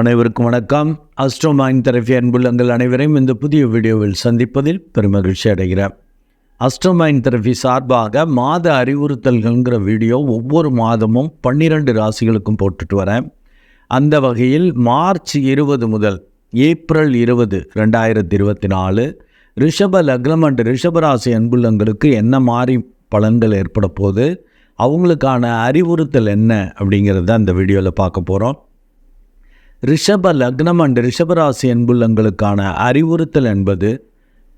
அனைவருக்கும் வணக்கம். Astro mind therapy அன்புள்ளங்கள் அனைவரையும் இந்த புதிய வீடியோவில் சந்திப்பதில் பெருமகிழ்ச்சி அடைகிறேன். அஸ்ட்ரோ தெரபி சார்பாக மாத அறிவுறுத்தல்கள்ங்கிற வீடியோ ஒவ்வொரு மாதமும் பன்னிரண்டு ராசிகளுக்கும் போட்டுட்டு வரேன். அந்த வகையில் மார்ச் இருபது முதல் ஏப்ரல் இருபது ரெண்டாயிரத்தி இருபத்தி நாலு ரிஷப லக்னம் அண்ட் ரிஷபராசி அன்புள்ளங்களுக்கு என்ன மாதிரி பலன்கள் ஏற்பட போகுது? அவங்களுக்கான அறிவுறுத்தல் என்ன அப்படிங்கிறத அந்த வீடியோவில் பார்க்க போகிறோம் ரிஷப லக்னம் அண்ட் ரிஷபராசி அன்புள்ளங்களுக்கான அறிவுறுத்தல் என்பது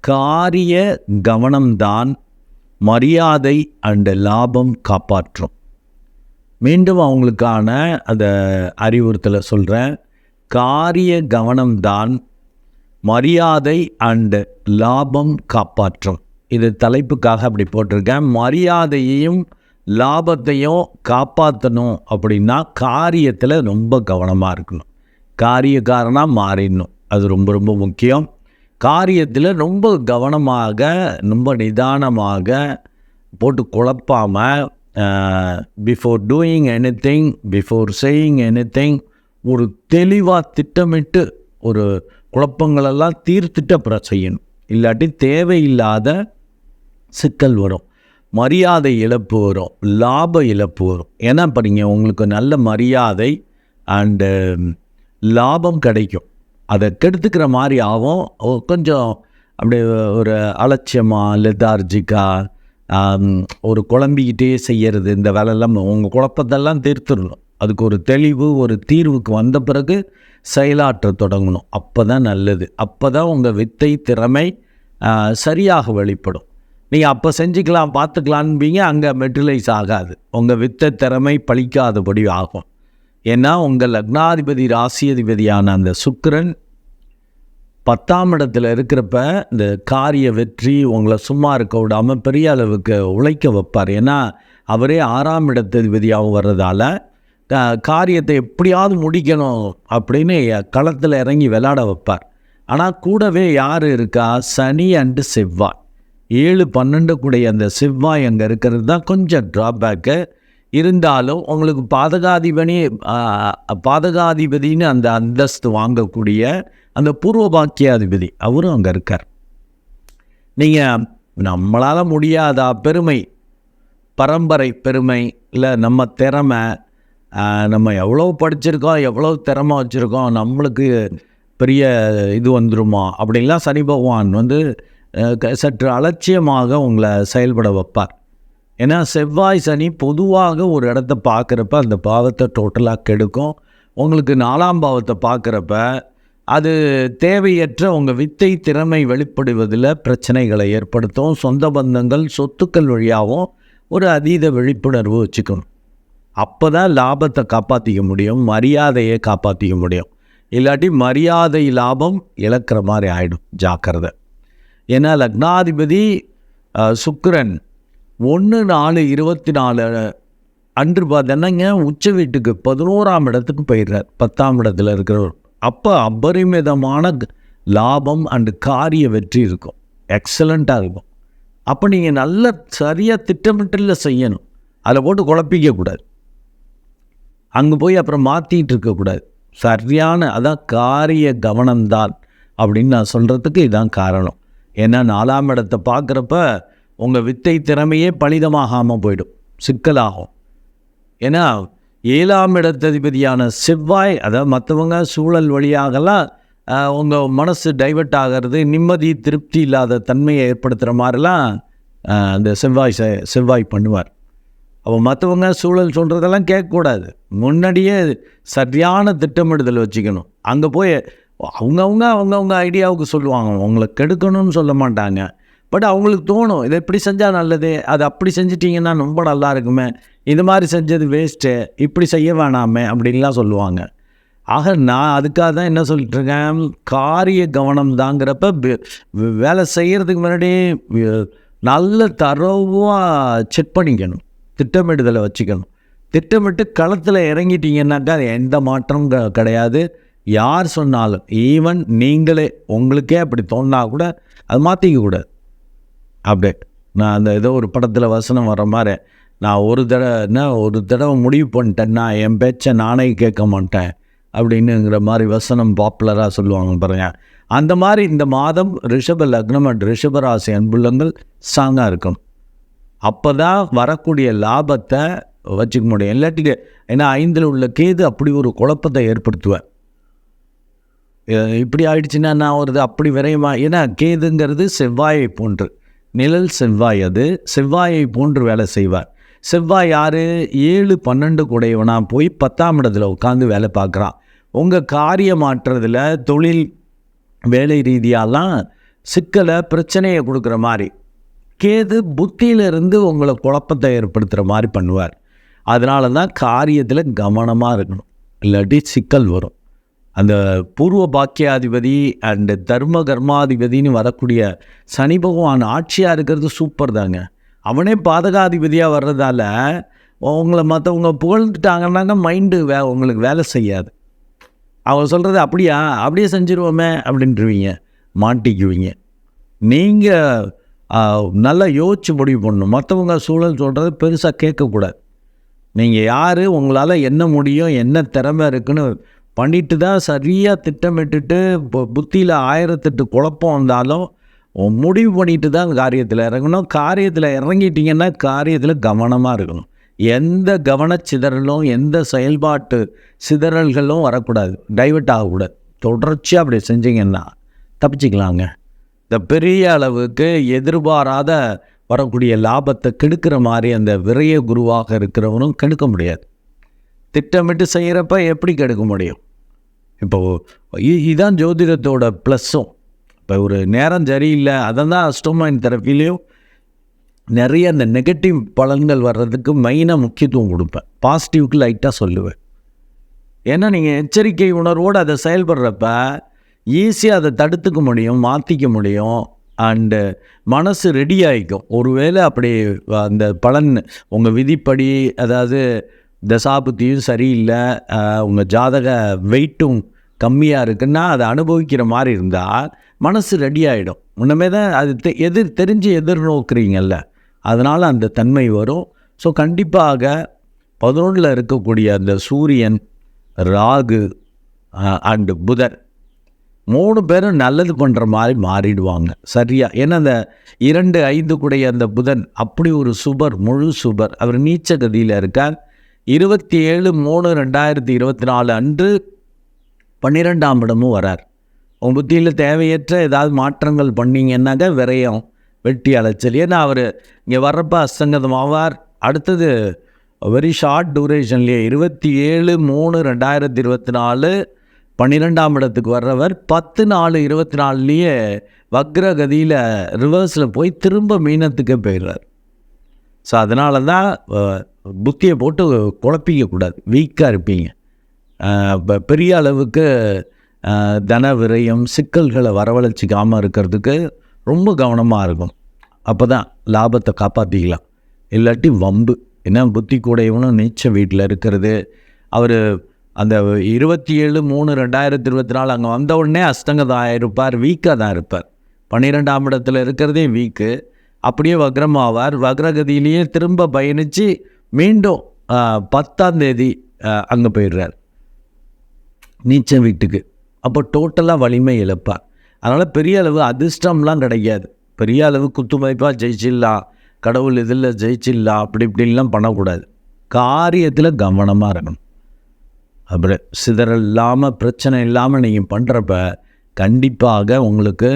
காரிய கவனம்தான் மரியாதை அண்ட் லாபம் காப்பாற்றும். மீண்டும் அவங்களுக்கான அந்த அறிவுறுத்தலை சொல்கிறேன் காரிய கவனம்தான் மரியாதை அண்டு லாபம் காப்பாற்றும். இது தலைப்புக்காக அப்படி போட்டிருக்கேன். மரியாதையையும் லாபத்தையும் காப்பாற்றணும் அப்படின்னா காரியத்தில் ரொம்ப கவனமாக இருக்கணும். காரியக்காரனாக மாறிடணும். அது ரொம்ப ரொம்ப முக்கியம். காரியத்தில் ரொம்ப கவனமாக ரொம்ப நிதானமாக போட்டு குழப்பாமல் before doing anything before செய்யிங் எனி திங் ஒரு தெளிவாக திட்டமிட்டு ஒரு குழப்பங்களெல்லாம் தீர்த்துட்டு அப்புறம் செய்யணும். இல்லாட்டி தேவையில்லாத சிக்கல் வரும். மரியாதை இழப்பு வரும். லாப இழப்பு வரும். ஏன்னா இப்போ நீங்கள் உங்களுக்கு நல்ல மரியாதை அண்டு லாபம் கிடைக்கும். அதை கெடுத்துக்கிற மாதிரி ஆகும். கொஞ்சம் அப்படியே ஒரு அலட்சியமாக லெதார்ஜிக்காக ஒரு குழம்பிக்கிட்டே செய்கிறது இந்த வேலையெல்லாம் உங்கள் குழப்பத்தெல்லாம் தீர்த்துடணும். அதுக்கு ஒரு தெளிவு ஒரு தீர்வுக்கு வந்த பிறகு செயலாற்ற தொடங்கணும். அப்போ தான் நல்லது. அப்போ தான் உங்கள் வித்தை திறமை சரியாக வெளிப்படும். நீங்கள் அப்போ செஞ்சுக்கலாம் பார்த்துக்கலான்பீங்க அங்கே மெட்டிலைஸ் ஆகாது. உங்கள் வித்தை திறமை பழிக்காதபடி ஆகும். ஏன்னா உங்கள் லக்னாதிபதி ராசியதிபதியான அந்த சுக்கரன் பத்தாம் இடத்துல இருக்கிறப்ப இந்த காரிய வெற்றி உங்களை சும்மா இருக்க விடாமல் பெரிய அளவுக்கு உழைக்க வைப்பார். ஏன்னா அவரே ஆறாம் இடத்ததிபதியாகவும் வர்றதால காரியத்தை எப்படியாவது முடிக்கணும் அப்படின்னு களத்தில் இறங்கி விளாட வைப்பார். ஆனால் கூடவே யார் இருக்கா? சனி அண்டு செவ்வாய். ஏழு பன்னெண்டு கூடிய அந்த செவ்வாய் அங்கே இருக்கிறது தான் கொஞ்சம் ட்ராபேக்கு இருந்தாலும் உங்களுக்கு பாதகாதிபதி பாதகாதிபதினு பாதகாதிபதின்னு அந்த அந்தஸ்து வாங்கக்கூடிய அந்த பூர்வ பாக்கியாதிபதி அவரும் அங்கே இருக்கார். நீங்கள் நம்மளால் முடியாதா பெருமை பரம்பரை பெருமை இல்லை நம்ம திறமை நம்ம எவ்வளோ படிச்சிருக்கோம் எவ்வளோ திறமை வச்சுருக்கோம் நம்மளுக்கு பெரிய இது வந்துருமா? அப்படின்லாம் சனி பகவான் வந்து க- சற்று அலட்சியமாக உங்களை செயல்பட வைப்பார். ஏன்னா செவ்வாய் சனி பொதுவாக ஒரு இடத்த பார்க்குறப்ப அந்த பாவத்தை டோட்டலாக கெடுக்கும். உங்களுக்கு நாலாம் பாவத்தை பார்க்குறப்ப அது தேவையற்ற உங்கள் வித்தை திறமை வெளிப்படுவதில் பிரச்சனைகளை ஏற்படுத்தும். சொந்த பந்தங்கள் சொத்துக்கள் வழியாகவும் ஒரு அதீத விழிப்புணர்வு வச்சுக்கணும். அப்போ தான் லாபத்தை காப்பாற்றிக்க முடியும் மரியாதையை காப்பாற்றிக்க முடியும். இல்லாட்டி மரியாதை லாபம் இழக்கிற மாதிரி ஆகிடும் ஜாக்கிரதை. ஏன்னா லக்னாதிபதி சுக்கரன் ஒன்று நாலு இருபத்தி நாலு அன்று பார்த்தோன்னாங்க உச்ச வீட்டுக்கு பதினோராம் இடத்துக்கு போயிடுறார். பத்தாம் இடத்துல இருக்கிறவர். அப்போ அபரிமிதமான லாபம் அண்டு காரிய வெற்றி இருக்கும். எக்ஸலண்ட்டாக இருக்கும். அப்போ நீங்கள் நல்ல சரியாக திட்டமிட்டல செய்யணும். அதில் போட்டு குழப்பிக்கக்கூடாது அங்கே போய் அப்புறம் மாற்றிட்டு இருக்கக்கூடாது சரியான அதான் காரிய கவனம்தான். அப்படின்னு நான் சொல்கிறதுக்கு இதுதான் காரணம். ஏன்னா நாலாம் இடத்தை பார்க்குறப்ப உங்கள் வித்தை திறமையே பலிதமாகாமல் போயிடும். சிக்கலாகும். ஏன்னா ஏழாம் இடத்ததிபதியான செவ்வாய் அதாவது மற்றவங்க சூழல் வழியாகலாம் உங்கள் மனசு டைவர்ட் ஆகிறது நிம்மதி திருப்தி இல்லாத தன்மையை ஏற்படுத்துகிற மாதிரிலாம் அந்த செவ்வாய் செவ்வாய் பண்ணுவார். அப்போ மற்றவங்க சூழல் சொல்கிறதெல்லாம் கேட்கக்கூடாது. முன்னாடியே சரியான திட்டமிடுதல் வச்சுக்கணும். அங்கே போய் அவங்கவுங்க அவங்கவுங்க ஐடியாவுக்கு சொல்லுவாங்க. உங்களை கெடுக்கணும்னு சொல்ல மாட்டாங்க. பட் அவங்களுக்கு தோணும் இதை இப்படி செஞ்சால் நல்லது அது அப்படி செஞ்சிட்டிங்கன்னா ரொம்ப நல்லா இருக்குமே இது மாதிரி செஞ்சது வேஸ்ட்டு இப்படி செய்ய வேணாமே அப்படின்லாம் சொல்லுவாங்க. ஆக நான் அதுக்காக தான் என்ன சொல்லிட்டு இருக்கேன் காரிய கவனம் தாங்கிறப்ப வேலை செய்கிறதுக்கு முன்னாடி நல்ல தரவாக செக் பண்ணிக்கணும் திட்டமிடுதலை வச்சுக்கணும். திட்டமிட்டு களத்தில் இறங்கிட்டீங்கன்னாக்கா அது எந்த மாற்றமும் க- கிடையாது. யார் சொன்னாலும் ஈவன் நீங்களே உங்களுக்கே அப்படி தோணா கூட அது மாற்றிக்க கூடாது. அப்படியே நான் அந்த ஏதோ ஒரு படத்தில் வசனம் வர மாதிரி நான் ஒரு தடவை என்ன ஒரு தடவை முடிவு பண்ணிட்டேன். நான் என் பேச்சை நானே கேட்க மாட்டேன் அப்படின்னுங்கிற மாதிரி வசனம் பாப்புலராக சொல்லுவாங்க பாருங்க. அந்த மாதிரி இந்த மாதம் ரிஷப லக்னம் அண்ட் ரிஷபராசி அன்புள்ளங்கள் ஸ்ட்ராங்காக இருக்கும். அப்போ தான் வரக்கூடிய லாபத்தை வச்சுக்க முடியும். இல்லாட்டி ஏன்னா ஐந்தில் உள்ள கேது அப்படி ஒரு குழப்பத்தை ஏற்படுத்துவேன் இப்படி ஆயிடுச்சுன்னா நான் ஒரு அப்படி விரையுமா ஏன்னா கேதுங்கிறது செவ்வாயை போன்று. நிழல் செவ்வாய் அது. செவ்வாயை போன்று வேலை செய்வார். செவ்வாய் யார் ஏழு பன்னெண்டு கூடையவனா போய் பத்தாம் இடத்துல உட்காந்து வேலை பார்க்குறான். உங்கள் காரியம் மாற்றுறதுல தொழில் வேலை ரீதியாலாம் சிக்கலை பிரச்சனையை கொடுக்குற மாதிரி கேது புத்தியிலிருந்து உங்களை குழப்பத்தை ஏற்படுத்துகிற மாதிரி பண்ணுவார். அதனால தான் காரியத்தில் கவனமாக இருக்கணும். இல்லாட்டி சிக்கல் வரும். அந்த பூர்வ பாக்கியாதிபதி அண்டு தர்ம கர்மாதிபதின்னு வரக்கூடிய சனி பகவான் ஆட்சியாக இருக்கிறது சூப்பர் தாங்க. அவனே பாதகாதிபதியாக வர்றதால உங்களை மற்றவங்க புகழ்ந்துட்டாங்கன்னாங்க மைண்டு வே உங்களுக்கு வேலை செய்யாது. அவங்க சொல்கிறது அப்படியா? அப்படியே செஞ்சிருவோமே அப்படின்ட்டுருவீங்க மாட்டிக்குவீங்க. நீங்கள் நல்லா யோசித்து முடிவு பண்ணணும். மற்றவங்க சூழல் சொல்கிறது பெருசாக கேட்கக்கூடாது. நீங்கள் யார்? உங்களால் என்ன முடியும்? என்ன திறமை இருக்குன்னு பண்ணிட்டு தான் சரியாக திட்டமிட்டுட்டு இப்போ புத்தியில் ஆயிரத்தெட்டு குழப்பம் வந்தாலும் முடிவு பண்ணிட்டு தான் காரியத்தில் இறங்கணும். காரியத்தில் இறங்கிட்டீங்கன்னா காரியத்தில் கவனமாக இருக்கணும். எந்த கவனச்சிதறலும் எந்த செயல்பாட்டு சிதறல்களும் வரக்கூடாது. டைவெர்ட் ஆகக்கூடாது. தொடர்ச்சியாக அப்படி செஞ்சீங்கன்னா தப்பிச்சிக்கலாங்க. இந்த பெரிய அளவுக்கு எதிர்பாராத வரக்கூடிய லாபத்தை கெடுக்கிற மாதிரி அந்த விரைய குருவாக இருக்கிறவனும் கெடுக்க முடியாது. திட்டமிட்டு செய்கிறப்ப எப்படி கெடுக்க முடியும்? இப்போது இதுதான் ஜோதிடத்தோட ப்ளஸ்ஸும். இப்போ ஒரு நேரம் சரியில்லை அதை தான் அஸ்டோமைன் தெரப்பிலையும் நிறைய அந்த நெகட்டிவ் பலன்கள் வர்றதுக்கு மெயினாக முக்கியத்துவம் கொடுப்பேன். பாசிட்டிவ்க்கு லைட்டாக சொல்லுவேன். ஏன்னா நீங்கள் எச்சரிக்கை உணர்வோடு அதை செயல்படுறப்ப ஈஸியாக அதை தடுத்துக்க முடியும் மாற்றிக்க முடியும் அண்டு மனசு ரெடி ஆகிக்கும் ஒருவேளை அப்படி அந்த பலன் உங்கள் விதிப்படி அதாவது தசாபுத்தியும் சரியில்லை உங்கள் ஜாதக வெயிட்டும் கம்மியாக இருக்குன்னா அதை அனுபவிக்கிற மாதிரி இருந்தால் மனசு ரெடி ஆகிடும் முன்னமே தான் அது தெ எதிர் தெரிஞ்சு எதிர்நோக்குறீங்கல்ல அதனால் அந்த தன்மை வரும். ஸோ கண்டிப்பாக பதினொன்றில் இருக்கக்கூடிய அந்த சூரியன் ராகு அண்டு புதன் மூணு பேரும் நல்லது பண்ணுற மாதிரி மாறிடுவாங்க. சரியாக ஏன்னா அந்த இரண்டு ஐந்து கூடைய அந்த புதன் அப்படி ஒரு சுபர் முழு சுபர். அவர் நீச்ச கதியில் இருக்கார். இருபத்தி ஏழு மூணு ரெண்டாயிரத்தி இருபத்தி நாலு அன்று பன்னிரெண்டாம் இடமும் வரார். உன் புத்தியில் தேவையற்ற ஏதாவது மாற்றங்கள் பண்ணிங்கன்னாக்க விரையும் வெட்டி அலைச்சல். ஏன்னா அவர் இங்கே வர்றப்ப ஆவார் அடுத்தது வெரி ஷார்ட் டூரேஷன்லேயே இருபத்தி ஏழு மூணு ரெண்டாயிரத்தி இருபத்தி நாலு பன்னிரெண்டாம் இடத்துக்கு வர்றவர் பத்து நாலு இருபத்தி நாலுலேயே வக்ரகதியில் ரிவர்ஸில் போய் திரும்ப மீனத்துக்கே போயிடுறார். ஸோ அதனால தான் புத்தியை போட்டு குழப்பிக்கக்கூடாது வீக்காக இருப்பீங்க. இப்போ பெரிய அளவுக்கு தன விரயம் சிக்கல்களை வரவழைச்சிக்காமல் இருக்கிறதுக்கு ரொம்ப கவனமாக இருக்கும் அப்போ தான் லாபத்தை காப்பாற்றிக்கலாம் இல்லாட்டி வம்பு. ஏன்னா புத்தி கூடையவனும் நீச்ச வீட்டில் இருக்கிறது. அவர் அந்த இருபத்தி ஏழு மூணு ரெண்டாயிரத்தி இருபத்தி நாலு அங்கே வந்த உடனே அஸ்தங்கதான் இருப்பார் வீக்காக தான் இருப்பார். பன்னிரெண்டாம் இடத்துல இருக்கிறதே வீக்கு. அப்படியே வக்ரமாவார். வக்ரகதியிலேயே திரும்ப பயணித்து மீண்டும் பத்தாம் தேதி அங்கே போயிடுறார். நீச்சல் வீட்டுக்கு. அப்போ டோட்டலாக வலிமை இழப்பார் அதனால் பெரிய அளவு அதிர்ஷ்டம்லாம் கிடைக்காது பெரிய அளவு குத்துமதிப்பாக ஜெயிச்சிடலாம். கடவுள் இதில் ஜெயிச்சிடலாம். அப்படி இப்படின்லாம் பண்ணக்கூடாது. காரியத்தில் கவனமாக இருக்கணும். அப்படி சிதறல் இல்லாமல் பிரச்சனை இல்லாமல் நீங்கள் பண்ணுறப்ப கண்டிப்பாக உங்களுக்கு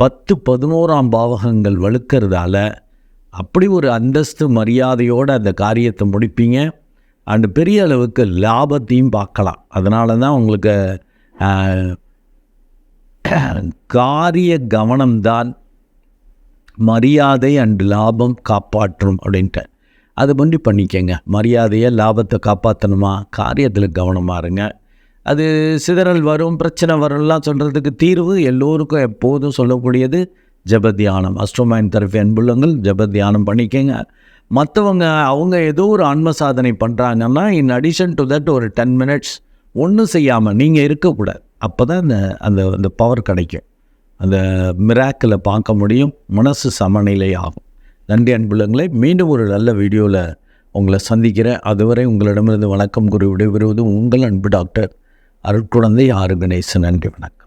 பத்து பதினோராம் பாவகங்கள் வலுக்கிறதால அப்படி ஒரு அந்தஸ்து மரியாதையோடு அந்த காரியத்தை முடிப்பீங்க. அண்டு பெரிய அளவுக்கு லாபத்தையும் பார்க்கலாம். அதனால தான் உங்களுக்கு காரிய கவனம்தான் மரியாதை அண்டு லாபம் காப்பாற்றும் அப்படின்ட்டு. அது பண்ணி பண்ணிக்கங்க. மரியாதையை லாபத்தை காப்பாற்றணுமா காரியத்தில் கவனமாக இருங்க. அது சிதறல் வரும் பிரச்சனை வரும்லாம் சொல்கிறதுக்கு தீர்வு எல்லோருக்கும் எப்போதும் சொல்லக்கூடியது. ஜப தியானம் அஸ்ட்ரோமைன் தரப்பு அன்புள்ளங்கள் ஜப தியானம் பண்ணிக்கங்க. மற்றவங்க அவங்க ஏதோ ஒரு ஆன்ம சாதனை பண்ணுறாங்கன்னா இன் அடிஷன் டு தட் ஒரு டென் மினிட்ஸ் ஒன்றும் செய்யாமல் நீங்கள் இருக்கக்கூடாது. அப்போ தான் அந்த அந்த அந்த பவர் கிடைக்கும். அந்த மிராக்கில் பார்க்க முடியும். மனசு சமநிலை ஆகும். நன்றி அன்புள்ளங்களே. மீண்டும் ஒரு நல்ல வீடியோவில் உங்களை சந்திக்கிறேன். அதுவரை உங்களிடமிருந்து வணக்கம் கூறி விடைபெறுவது உங்கள் அன்பு டாக்டர் அருட்குழந்தை ஆறு கணேசன் நன்றி வணக்கம்.